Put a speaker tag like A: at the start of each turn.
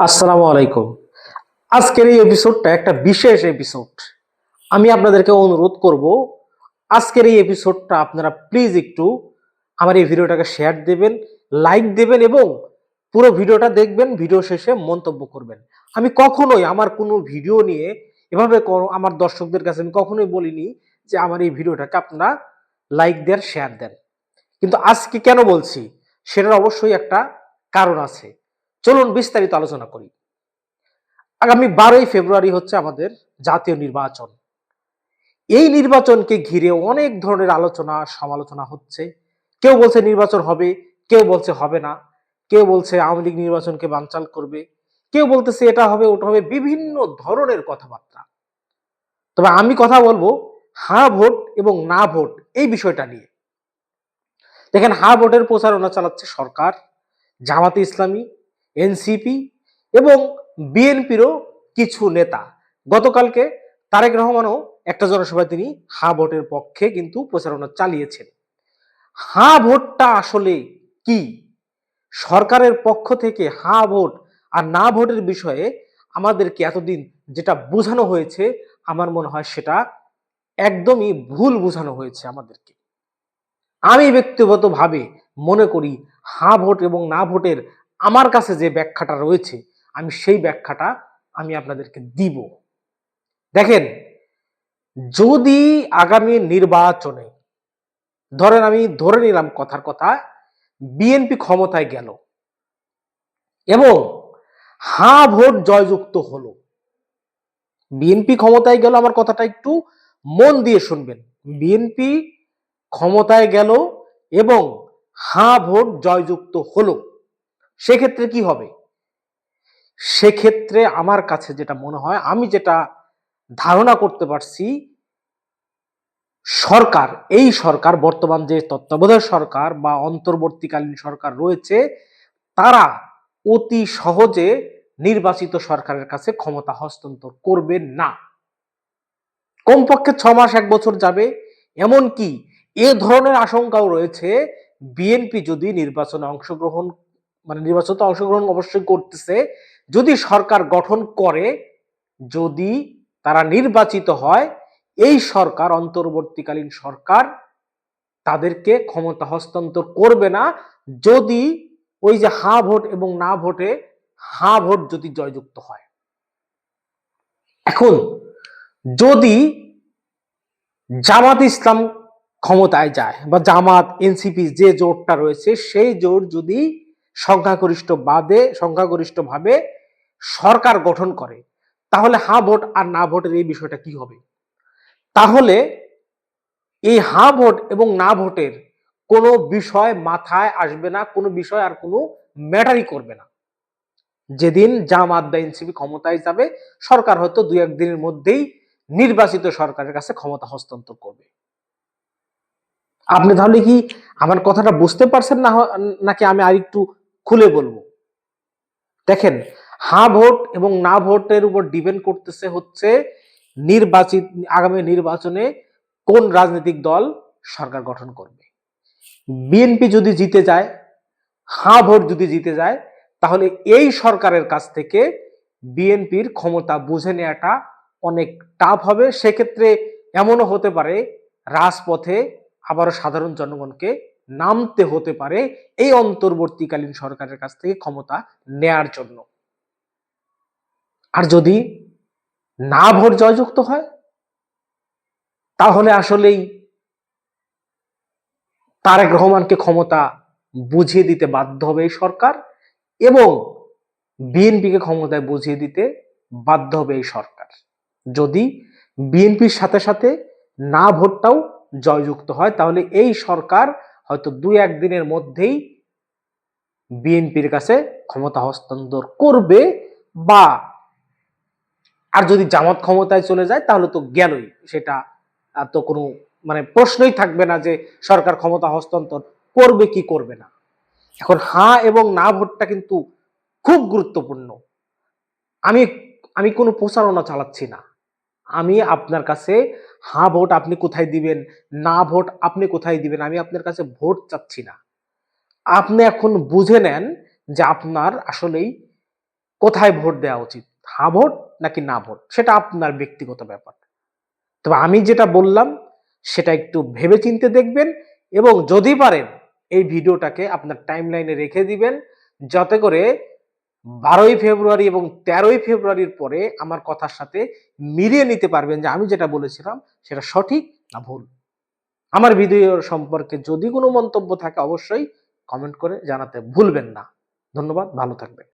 A: আসসালামু আলাইকুম। আজকের এই এপিসোডটা একটা বিশেষ এপিসোড আমি আপনাদেরকে অনুরোধ করব, আজকের এই এপিসোডটা আপনারা প্লিজ একটু আমার এই ভিডিওটাকে শেয়ার দেবেন লাইক দেবেন এবং পুরো ভিডিওটা দেখবেন, ভিডিও শেষে মন্তব্য করবেন। আমি কখনোই আমার কোনো ভিডিও নিয়ে এভাবে আমার দর্শকদের কাছে আমি কখনোই বলিনি যে আমার এই ভিডিওটাকে আপনারা লাইক দেন শেয়ার দেন। কিন্তু আজকে কেন বলছি, সেটার অবশ্যই একটা কারণ আছে। চলুন বিস্তারিত আলোচনা করি। আগামী বারোই ফেব্রুয়ারি হচ্ছে আমাদের জাতীয় নির্বাচন। এই নির্বাচনকে ঘিরে অনেক ধরনের আলোচনা, সমালোচনা হচ্ছে। কেউ বলছে নির্বাচন হবে, কেউ বলছে হবে না। কেউ বলছে আওয়ামী লীগ নির্বাচনকে বানচাল করবে। কেউ বলতেছে এটা হবে, ওটা হবে বিভিন্ন ধরনের কথাবার্তা। তবে আমি কথা বলব হ্যাঁ ভোট এবং না ভোট এই বিষয়টা নিয়ে। দেখেন, হা ভোটের প্রচারণা চালাচ্ছে সরকার, জামাতে ইসলামী এনসিপি এবং বিএনপিরও কিছু নেতা। গতকালকে তারেক রহমানও একটা জনসভায় তিনি হা ভোটের পক্ষে কিন্তু প্রচারণা চালিয়েছেন। হা ভোটটা আসলে কি? সরকারের পক্ষ থেকে হা ভোট আর না ভোটের বিষয়ে আমাদেরকে এতদিন যেটা বোঝানো হয়েছে, আমার মনে হয় সেটা একদমই ভুল বোঝানো হয়েছে আমাদেরকে। আমি ব্যক্তিগতভাবে মনে করি হা ভোট এবং না ভোটের আমার কাছে যে ব্যাখ্যাটা রয়েছে, আমি সেই ব্যাখ্যাটা আমি আপনাদেরকে দিব। দেখেন, যদি আগামী নির্বাচনে, ধরেন আমি ধরে নিলাম কথার কথা, বিএনপি ক্ষমতায় গেল এবং হা ভোট জয়যুক্ত হলো, বিএনপি ক্ষমতায় গেল আমার কথাটা একটু মন দিয়ে শুনবেন। বিএনপি ক্ষমতায় গেল এবং হা ভোট জয়যুক্ত হলো। সেক্ষেত্রে কি হবে? সেক্ষেত্রে আমার কাছে যেটা মনে হয়, আমি যেটা ধারণা করতে পারছি, সরকার, এই সরকার, বর্তমান যে তত্ত্বাবধায়ক সরকার বা অন্তর্বর্তীকালীন সরকার রয়েছে, তারা অতি সহজে নির্বাচিত সরকারের কাছে ক্ষমতা হস্তান্তর করবে না। কমপক্ষে ছ মাস, এক বছর যাবে। এমনকি এ ধরনের আশঙ্কাও রয়েছে, বিএনপি যদি নির্বাচনে অংশগ্রহণ মানে নির্বাচনে অংশগ্রহণ অবশ্যই করতেছে। যদি সরকার গঠন করে, যদি তারা নির্বাচিত হয়, এই সরকার, অন্তর্বর্তীকালীন সরকার তাদেরকে ক্ষমতা হস্তান্তর করবে না। যদি ওই যে হা ভোট এবং না ভোটে হা ভোট যদি জয়যুক্ত হয়। এখন যদি জামাত ইসলাম ক্ষমতায় যায় বা জামাত, এনসিপি যে জোটটা রয়েছে, সেই জোট যদি সংখ্যাগরিষ্ঠ বাদে, সংখ্যাগরিষ্ঠ ভাবে সরকার গঠন করে, তাহলে হা ভোট আর না ভোটের এই বিষয়টা কি হবে? তাহলে এই হা ভোট এবং না ভোটের কোনো বিষয় মাথায় আসবে না, কোনো বিষয় আর কোনো ম্যাটারই করবে না। যেদিন জামাত বা এনসিপি ক্ষমতায় যাবে, সরকার হয়তো দুই একদিনের মধ্যেই নির্বাচিত সরকারের কাছে ক্ষমতা হস্তান্তর করবে। আপনি তাহলে কি আমার কথাটা বুঝতে পারছেন না নাকি আমি আরেকটু খুলে বলব। দেখেন, হা ভোট এবং না ভোটের উপর ডিপেন্ড করতেছে হচ্ছে নির্বাচিত, আগামী নির্বাচনে কোন রাজনৈতিক দল সরকার গঠন করবে। বিএনপি যদি জিতে যায়, হা ভোট যদি জিতে যায়, তাহলে এই সরকারের কাছ থেকে বিএনপির ক্ষমতা বুঝে নেওয়াটা অনেক টাফ হবে। সেক্ষেত্রে এমনও হতে পারে রাজপথে আবারও সাধারণ জনগণকে নামতে হতে পারে এই অন্তর্বর্তীকালীন সরকারের কাছ থেকে ক্ষমতা নেয়ার জন্য। আর যদি না ভোট জয়যুক্ত হয়, তাহলে আসলেই তারেক রহমানকে ক্ষমতা বুঝিয়ে দিতে বাধ্য হবে এই সরকার এবং বিএনপিকে ক্ষমতায় বুঝিয়ে দিতে বাধ্য হবে এই সরকার। যদি বিএনপির সাথে সাথে না ভোটটাও জয়যুক্ত হয়, তাহলে এই সরকার হয়তো দুই একদিনের মধ্যেই বিএনপির কাছে ক্ষমতা হস্তান্তর করবে বা আর যদি জামাত ক্ষমতায় চলে যায়, তাহলে তো গেলই। সেটা তো কোনো মানে প্রশ্নই থাকবে না যে সরকার ক্ষমতা হস্তান্তর করবে কি করবে না। এখন হ্যাঁ এবং না ভোটটা কিন্তু খুব গুরুত্বপূর্ণ। আমি আমি কোনো প্রচারণা চালাচ্ছি না। আমি আপনার কাছে হাঁ ভোট আপনি কোথায় দিবেন? না, ভোট আপনি কোথায় দিবেন? আমি আপনার কাছে ভোট চাচ্ছি না। আপনি এখন বুঝে নেন যে আপনার আসলেই কোথায় ভোট দেওয়া উচিত হা ভোট নাকি না ভোট? সেটা আপনার ব্যক্তিগত ব্যাপার। তবে আমি যেটা বললাম, সেটা একটু ভেবে চিনতে দেখবেন এবং যদি পারেন, এই ভিডিওটাকে আপনার টাইম লাইনে রেখে দিবেন, যাতে করে বারোই ফেব্রুয়ারি এবং তেরোই ফেব্রুয়ারির পরে আমার কথার সাথে মিলিয়ে নিতে পারবেন যে আমি যেটা বলেছিলাম সেটা সঠিক না ভুল। আমার ভিডিও সম্পর্কে যদি কোনো মন্তব্য থাকে অবশ্যই কমেন্ট করে জানাতে ভুলবেন না। ধন্যবাদ, ভালো থাকবেন।